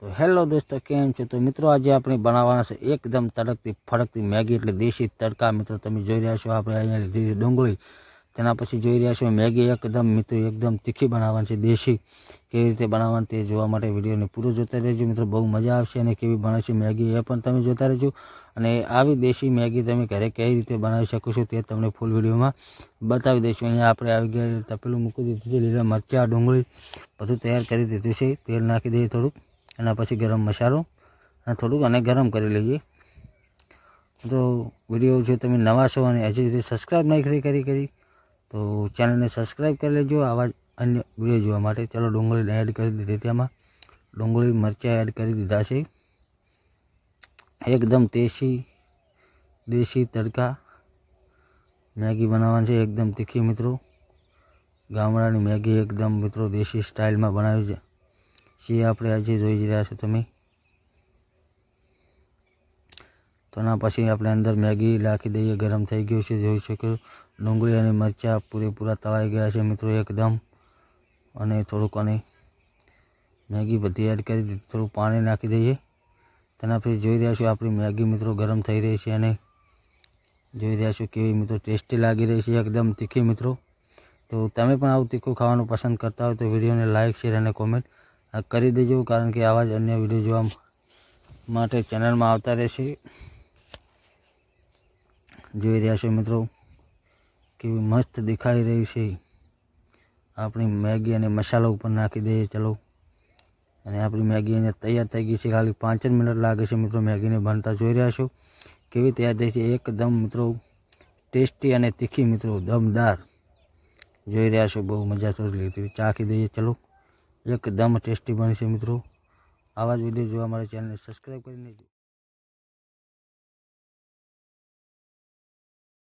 તો હેલો દોસ્તો, કેમ છો? તો મિત્રો આજે આપણે બનાવવાના છે એકદમ તડકતી ફડકતી મેગી, એટલે દેશી તડકા. મિત્રો, તમે જોઈ રહ્યા છો આપણે અહીંયા લીધી ડુંગળી. તેના પછી જોઈ રહ્યા છો મેગી એકદમ, મિત્રો, એકદમ તીખી બનાવવાની છે, દેશી. કેવી રીતે બનાવવાની તે જોવા માટે વિડીયોને પૂરો જોતા રહેજો. મિત્રો, બહુ મજા આવશે અને કેવી બને છે મેગી એ પણ તમે જોતા રહેજો. અને આવી દેશી મેગી તમે ઘરે કઈ રીતે બનાવી શકો છો તે તમને ફૂલ વિડીયોમાં બતાવી દઈશું. અહીંયા આપણે આવી ગયા, તપેલું મૂકી દીધું છે લીલા મરચાં, ડુંગળી. બધું તૈયાર કરી દીધું છે. તેલ નાખી દઈએ થોડુંક. એના પછી ગરમ મસાલો અને થોડુંક અને ગરમ કરી લઈએ. તો વીડિયો જો તમે નવા છો અને હજી સુધી સબસ્ક્રાઈબ નહીં કરી કરી તો ચેનલને સબસ્ક્રાઈબ કરી લેજો. આવા અન્ય વીડિયો જોવા માટે. ચાલો ડુંગળી એડ કરી દીધી તેમાં. ડુંગળી, મરચાં એડ કરી દીધા છે. એકદમ દેશી દેશી તડકા મેગી બનાવવાની છે. એકદમ તીખી મિત્રો. ગામડાની મેગી એકદમ મિત્રો દેશી સ્ટાઇલમાં બનાવી છે. જે આપણે આજે જોઈ જ રહ્યા છો તમે. તો એના પછી આપણે અંદર મેગી નાખી દઈએ, ગરમ થઈ ગયું છે, જોઈ શકો. ડુંગળી અને મરચાં પૂરેપૂરા તળાઈ ગયા છે મિત્રો એકદમ. અને થોડુંક અને મેગી બધી એડ કરી દીધી. થોડું પાણી નાખી દઈએ. તેના પછી જોઈ રહ્યા છો આપણી મેગી મિત્રો ગરમ થઈ રહી છે અને જોઈ રહ્યા છો કેવી મિત્રો ટેસ્ટી લાગી રહી છે, એકદમ તીખી મિત્રો. તો તમે પણ આવું તીખું ખાવાનું પસંદ કરતા હોય તો વિડીયોને લાઇક શેર અને કોમેન્ટ કરી દેજો, કારણ કે આવા જ અન્ય વીડિયો જોવા માટે ચેનલમાં આવતા રહેશે. જોઈ રહ્યા છો મિત્રો, કેવી મસ્ત દેખાઈ રહી છે. આપણી મેગી અને મસાલો ઉપર નાખી દઈએ, ચલો. અને આપણી મેગી અહીંયા તૈયાર થઈ ગઈ છે, ખાલી પાંચ જ મિનિટ લાગે છે મિત્રો મેગીને બનતા. જોઈ રહ્યા છો? કેવી તૈયાર થઈ છે? એકદમ મિત્રો, ટેસ્ટી અને તીખી મિત્રો, દમદાર. જોઈ રહ્યા છો? બહુ મજા તો લીધી ચાખી દઈએ, ચલો. એકદમ ટેસ્ટી બની છે મિત્રો. આવા જ વીડિયો જોવા માટે ચેનલને સબસ્ક્રાઈબ કરી લેજો